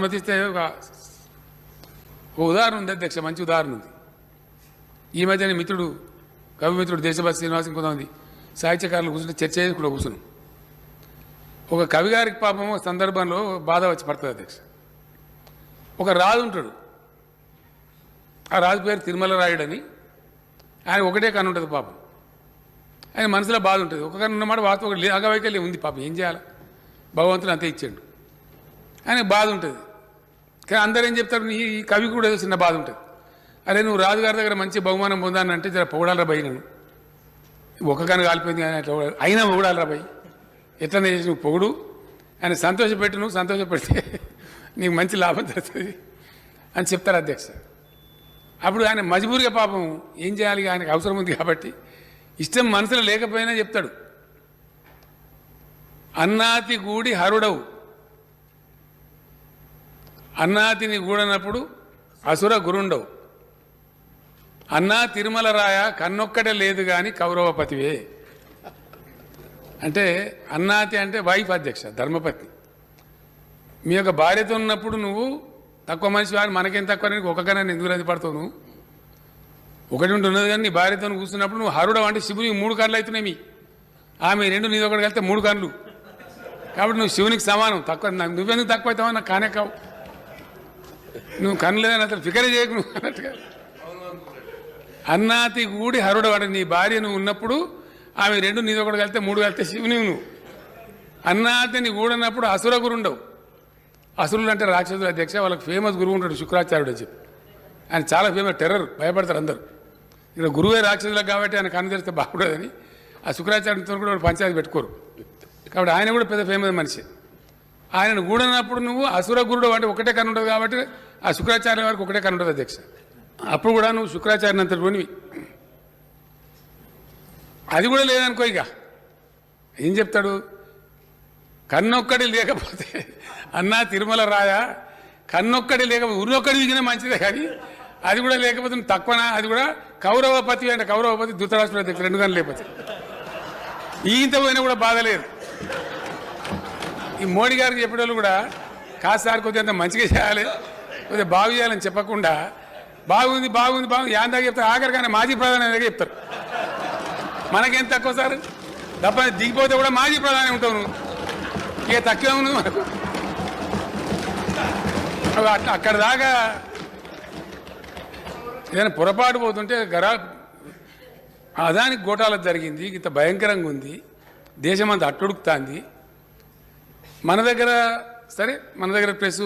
అనుమతిస్తే ఒక ఉదాహరణ ఉంది అధ్యక్ష మంచి ఉదాహరణ ఉంది. ఈ మధ్యనే మిత్రుడు కవి మిత్రుడు దేశభక్తి శ్రీనివాస్ ఇంకొంతమంది సాహిత్యకారులు కూర్చుంటే చర్చ చేసి కూడా కూర్చున్నాం. ఒక కవి గారికి పాపం ఒక సందర్భంలో బాధ వచ్చి పడుతుంది అధ్యక్ష. ఒక రాజు ఉంటాడు. ఆ రాజు పేరు తిరుమల రాయుడని. ఆయన ఒకటే కన్ను ఉంటుంది పాపం. ఆయన మనసులో బాధ ఉంటుంది. ఒక కన్ను ఉన్నమాట వాస్తవం ఒకటి అంగవైకల్యం ఉంది పాపం. ఏం చేయాలి? భగవంతుడు అంతే ఇచ్చాడు. ఆయనకు బాధ ఉంటుంది. కానీ అందరూ ఏం చెప్తారు? నీ ఈ కవి కూడా ఏదో చిన్న బాధ ఉంటుంది. అరే నువ్వు రాజుగారి దగ్గర మంచి బహుమానం పొందానంటే జర పొగడాలరా భయ్ నేను ఒక్కగానే కాలిపోయింది కానీ అట్లా అయినా పొగడాలరా భయ్ ఎట్లా చేసి నువ్వు పొగుడు. ఆయన సంతోషపెట్టు నువ్వు సంతోషపెడితే నీకు మంచి లాభం దొరుకుతుంది అని చెప్తారు అధ్యక్ష. అప్పుడు ఆయన మజబూరిగా పాపం ఏం చేయాలి? ఆయనకు అవసరం ఉంది కాబట్టి ఇష్టం మనసులో లేకపోయినా చెప్తాడు. అన్నాతి గూడి హరుడవు. అన్నాతిని గూడనప్పుడు అసుర గురుండవు. అన్నా తిరుమల రాయ కన్నొక్కటే లేదు కానీ కౌరవపతివే. అంటే అన్నాతి అంటే వైఫ్ అధ్యక్ష ధర్మపతి. మీ యొక్క భార్యతో ఉన్నప్పుడు నువ్వు తక్కువ మనిషి వాడు మనకేం తక్కువ నీకు ఒక ఎందుకు రద్దు పడతావు నువ్వు? ఒకటి ఉంటున్నది కానీ నీ భార్యతో కూర్చున్నప్పుడు నువ్వు హరుడవు అంటే శివునికి మూడు కళ్ళు అవుతున్నాయి మీ ఆమె రెండు నీది ఒకటి కలిస్తే మూడు కళ్ళు. కాబట్టి నువ్వు శివునికి సమానం. తక్కువ నువ్వెందుకు తక్కువ అవుతావు నాకు కానే కావు. నువ్వు కనలేదని అతను ఫికర్ చేయకు నువ్వు అన్నట్టుగా. అన్నాతి గూడి హరుడవాడు నీ భార్య నువ్వు ఉన్నప్పుడు ఆమె రెండు నీది ఒకటి వెళ్తే మూడు వెళ్తే శివుని నువ్వు. అన్నాతిని గూడన్నప్పుడు అసుర గురుండవు అసురులు అంటే రాక్షసులు అధ్యక్ష వాళ్ళకి ఫేమస్ గురువు ఉంటాడు శుక్రాచార్యుడు అని చెప్పి. ఆయన చాలా ఫేమస్ టెర్రర్ భయపడతారు అందరు. ఇక్కడ గురువే రాక్షసులకు కాబట్టి ఆయన కన్ను తెరిస్తే బాగుండదని ఆ శుక్రాచార్యుడితో కూడా పంచాయతీ పెట్టుకోరు. కాబట్టి ఆయన కూడా పెద్ద ఫేమస్ మనిషి. ఆయనను గూడనప్పుడు నువ్వు అసురగురుడు అంటే ఒకటే కన్ను ఉంటుంది కాబట్టి ఆ శుక్రాచార్య వారికి ఒకటే కన్ను ఉంటుంది అధ్యక్ష. అప్పుడు కూడా నువ్వు శుక్రాచార్య అంతటి పోనివి అది కూడా లేదనుకో ఇక. ఏం చెప్తాడు? కన్నొక్కడి లేకపోతే అన్నా తిరుమల రాయ? కన్నొక్కడి లేకపోతే ఉరొక్కడి దిగినా మంచిదే కానీ అది కూడా లేకపోతే నువ్వు తక్కువనా? అది కూడా కౌరవపతి అంటే కౌరవపతి ధృతరాష్ట్ర అధ్యక్షుడు రెండు కానీ లేకపోతే. ఈంత పోయినా కూడా బాధ లేదు. ఈ మోడీ గారికి చెప్పేటోళ్ళు కూడా కాస్త కొద్దిగా అంత మంచిగా చేయాలి కొద్దిగా బాగు చేయాలని చెప్పకుండా బాగుంది బాగుంది బాగుంది. యాందాక చెప్తారు ఆఖరికైనా మాజీ ప్రధాని దగ్గర చెప్తారు. మనకేం తక్కువ సార్? తప్ప దిగిపోతే కూడా మాజీ ప్రధాని ఉంటావు నువ్వు. ఇక తక్కువ ఉంది మనకు? అవి అక్కడ దాకా ఏదైనా పొరపాటు పోతుంటే గరా అదానికి గోటాలకు జరిగింది ఇంత భయంకరంగా ఉంది. దేశం అంతా అట్టుడుకుతాంది మన దగ్గర సరే మన దగ్గర ప్రెస్